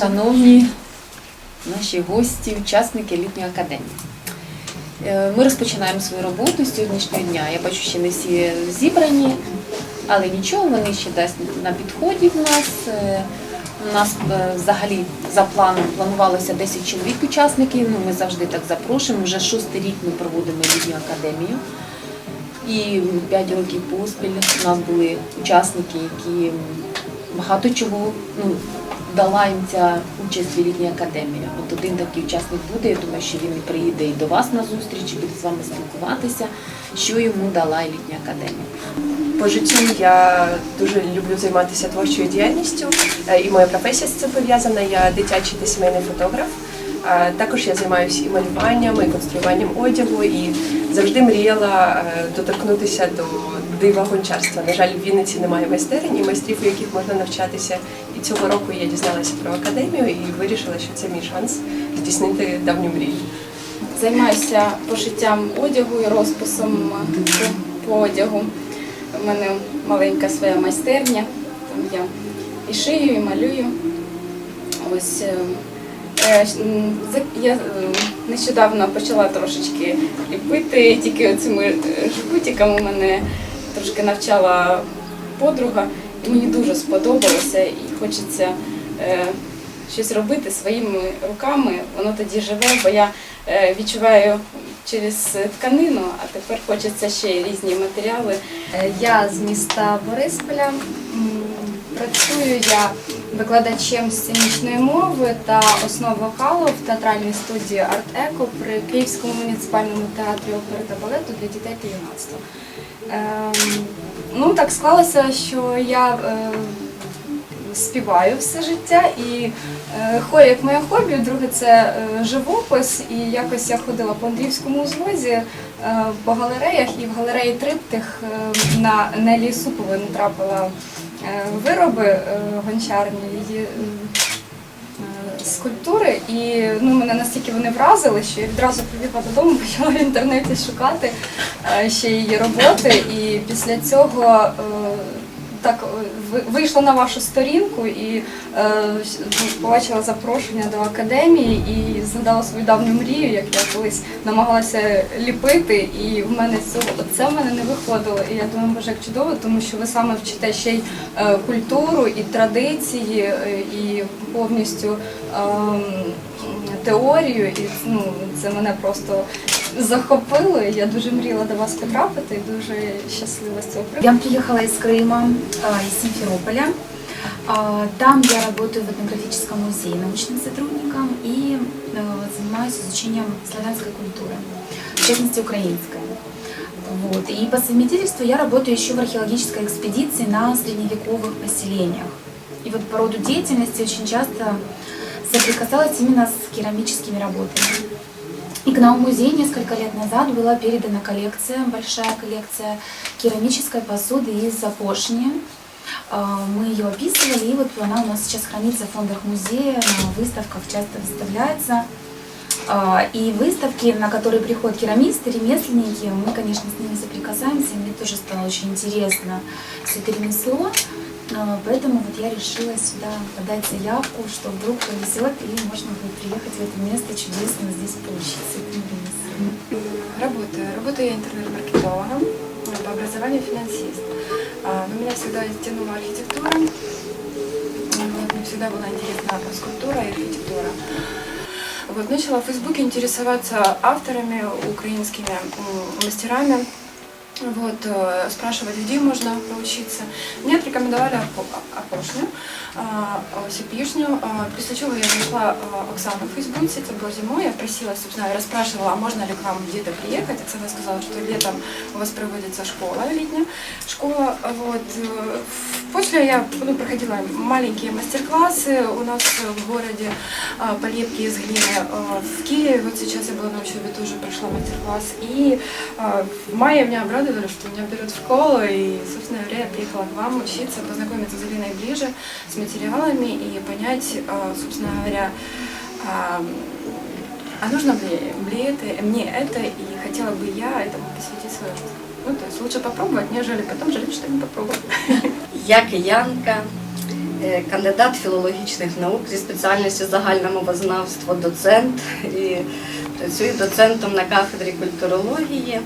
шановні наші гості, учасники літньої академії. Е, Ми розпочинаємо свою роботу з сьогоднішнього дня. Я бачу, ще не всі зібрані, але нічого, вони ще десь на підході в нас. Е, У нас е, взагалі за планом планувалося 10 чоловік учасників. Ну, ми завжди так запрошуємо. Вже шостий рік ми проводимо літню академію. І 5 років поспіль у нас були учасники, які багато чого ну, дала їм ця участь в літній академії. От один такий учасник буде, я думаю, що він приїде і до вас на зустріч, і буде з вами спілкуватися, що йому дала літня академія. По життю я дуже люблю займатися творчою діяльністю, е, і моя професія з цим пов'язана. Я дитячий та сімейний фотограф. Також я займаюся і малюванням, і конструюванням одягу, і завжди мріяла е, доторкнутися до дива гончарства. На жаль, в Вінниці немає майстерень і майстрів, у яких можна навчатися. І цього року я дізналася про академію і вирішила, що це мій шанс здійснити давню мрію. Займаюся пошиттям одягу і розписом по, одягу. У мене маленька своя майстерня, там я і шию, і малюю. Ось е, я е, нещодавно почала трошечки ліпити, тільки цими е, жгутиками мене трошки навчала подруга, і мені дуже сподобалося і хочеться е, щось робити своїми руками, воно тоді живе, бо я е, відчуваю через тканину, а тепер хочеться ще й різні матеріали. Е, Я з міста Борисполя. Працюю я викладачем сценічної мови та основ вокалу в театральній студії Арт Еко при Київському муніципальному театрі опери та балету для дітей та юнацтва. Ем, Ну, так склалося, що я е, співаю все життя і е, як моє хобі, друге це е, живопис. І якось я ходила по Андріївському узвозі е, по галереях, і в галереї Триптих е, на Нелі Супової натрапила е, вироби е, гончарні, її е, е, скульптури. І ну, мене настільки вони вразили, що я відразу прибігла додому, почала в інтернеті шукати е, ще її роботи. І після цього е, так е, ви- вийшла на вашу сторінку і е, побачила запрошення до академії і згадала свою давню мрію, як я колись намагалася ліпити, і в мене цього це в мене не виходило. І я думаю, боже, як чудово, тому що ви саме вчите ще й е, культуру і традиції, і повністю ем, теорію, і ну це мене просто захопило. і Я дуже мріяла до вас потрапити і дуже щаслива з цього приводу. Я приехала из Крыма, а, из Симферополя. А, Там я работаю в этнографическом музее научным сотрудником и э, занимаюсь изучением славянской культуры, в частности украинской. Вот. И по совместительству я работаю еще в археологической экспедиции на средневековых поселениях. И вот по роду деятельности очень часто соприкасалась именно с керамическими работами. И к нам в музей несколько лет назад была передана коллекция, большая коллекция керамической посуды из Запошни. А, Мы ее описывали, и вот она у нас сейчас хранится в фондах музея, на выставках часто выставляется. А, И выставки, на которые приходят керамисты, ремесленники, мы, конечно, с ними соприкасаемся, мне тоже стало очень интересно все это ремесло. А, Поэтому вот я решила сюда подать заявку, что вдруг повезет, и можно будет приехать в это место чудесно здесь этому ремеслу. Работаю. Работаю я интернет-маркетологом, по образованию финансист. А, Но меня всегда тянула архитектура. Мне всегда была интересна скульптура и архитектура. Вот, начала в Фейсбуке интересоваться авторами, украинскими мастерами. Вот, э, спрашивать, где можно поучиться. Мне отрекомендовали Апо- Апошню, а, Осипишню. А, После чего я нашла Оксану в Фейсбуке, это было зимой. Я просила, собственно, я расспрашивала, а можно ли к вам где-то приехать. Оксана сказала, что летом у вас проводится школа летняя. Школа, вот. э, После я ну, проходила маленькие мастер-классы у нас в городе по лепке из глины. В Киеве, вот сейчас я была на учебе, тоже прошла мастер-класс. И в мае меня обрадовали, что меня берут в школу. И, собственно говоря, я приехала к вам учиться, познакомиться с глиной ближе, с материалами и понять, а, собственно говоря, а, а нужно ли мне это, мне это, и хотела бы я этому посвятить свою жизнь. Ну, то есть лучше попробовать, нежели потом жалеть, что не попробовать. Я киянка, е, кандидат філологічних наук зі спеціальністю загальне мовознавство, доцент і працюю доцентом на кафедрі культурології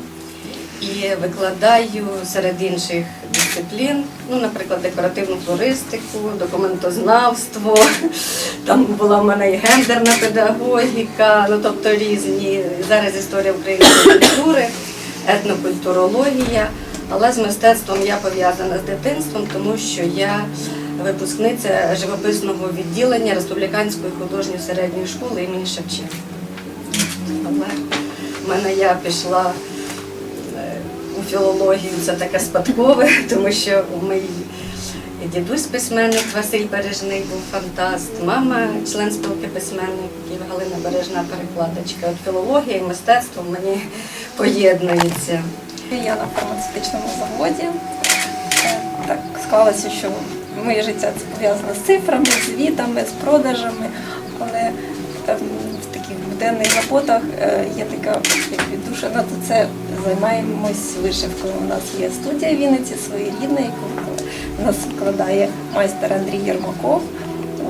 І викладаю серед інших дисциплін, ну, наприклад, декоративну флористику, документознавство. Там була в мене і гендерна педагогіка, ну тобто різні. Зараз історія української культури, етнокультурологія. Але з мистецтвом я пов'язана з дитинством, тому що я випускниця живописного відділення Республіканської художньої середньої школи імені Шевченка. Але в мене я пішла філологію, це таке спадкове, тому що мій дідусь письменник Василь Бережний був фантаст, мама член спілки письменників Галина Бережна перекладачка. От філологія і мистецтво мені поєднуються. Я на фармацевтичному заводі. Е, Так склалося, що моє життя це пов'язано з цифрами, з звітами, з продажами, але ем, буденних роботах е, є така як віддушина, то це займаємось вишивкою. У нас є студія в Вінниці своєрідна, яку нас складає майстер Андрій Єрмаков.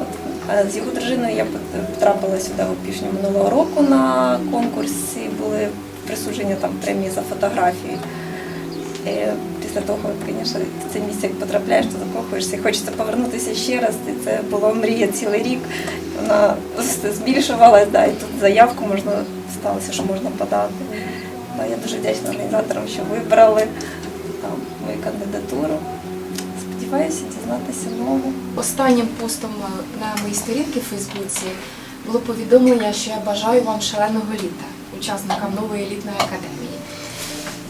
От. З його дружиною я потрапила сюди в опішню минулого року на конкурсі. Були присудження там премії за фотографії. Е, Після того, звісно, в це місце як потрапляєш, то закохуєшся хочеться повернутися ще раз. І це була мрія цілий рік. Вона все збільшувалась, да, і тут заявку можна сталося, що можна подати. Да, я дуже вдячна організаторам, що вибрали там, мою кандидатуру. Сподіваюся дізнатися нове. Останнім постом на моїй сторінці в Фейсбуці було повідомлення, що я бажаю вам шаленого літа, учасникам нової елітної академії.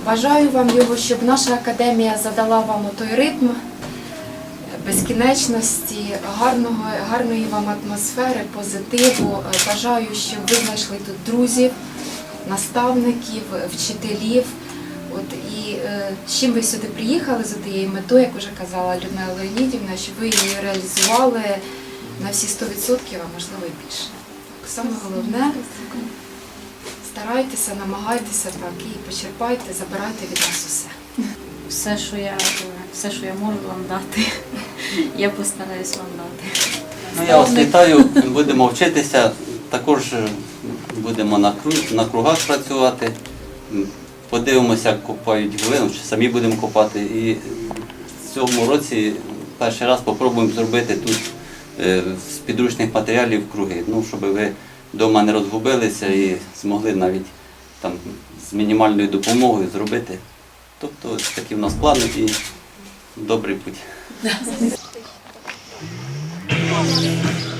Бажаю вам його, щоб наша академія задала вам той ритм безкінечності, гарного, гарної вам атмосфери, позитиву. Бажаю, щоб ви знайшли тут друзів, наставників, вчителів. От і е, чим ви сюди приїхали за тією метою, як вже казала Людмила Леонідівна, щоб ви її реалізували на всі 100%, а можливо і більше. Так, Саме головне старайтеся, намагайтеся так і почерпайте, забирайте від нас усе. все, що я все, що я можу вам дати, я постараюсь вам дати. Ну, я вас вітаю, будемо вчитися, також е, будемо на, кру- на кругах працювати. Подивимося, як копають глину, чи самі будемо копати. І в цьому році перший раз спробуємо зробити тут е, з підручних матеріалів круги, ну, щоб ви вдома не розгубилися і змогли навіть там з мінімальною допомогою зробити. Тобто такі в нас плани і добрий путь.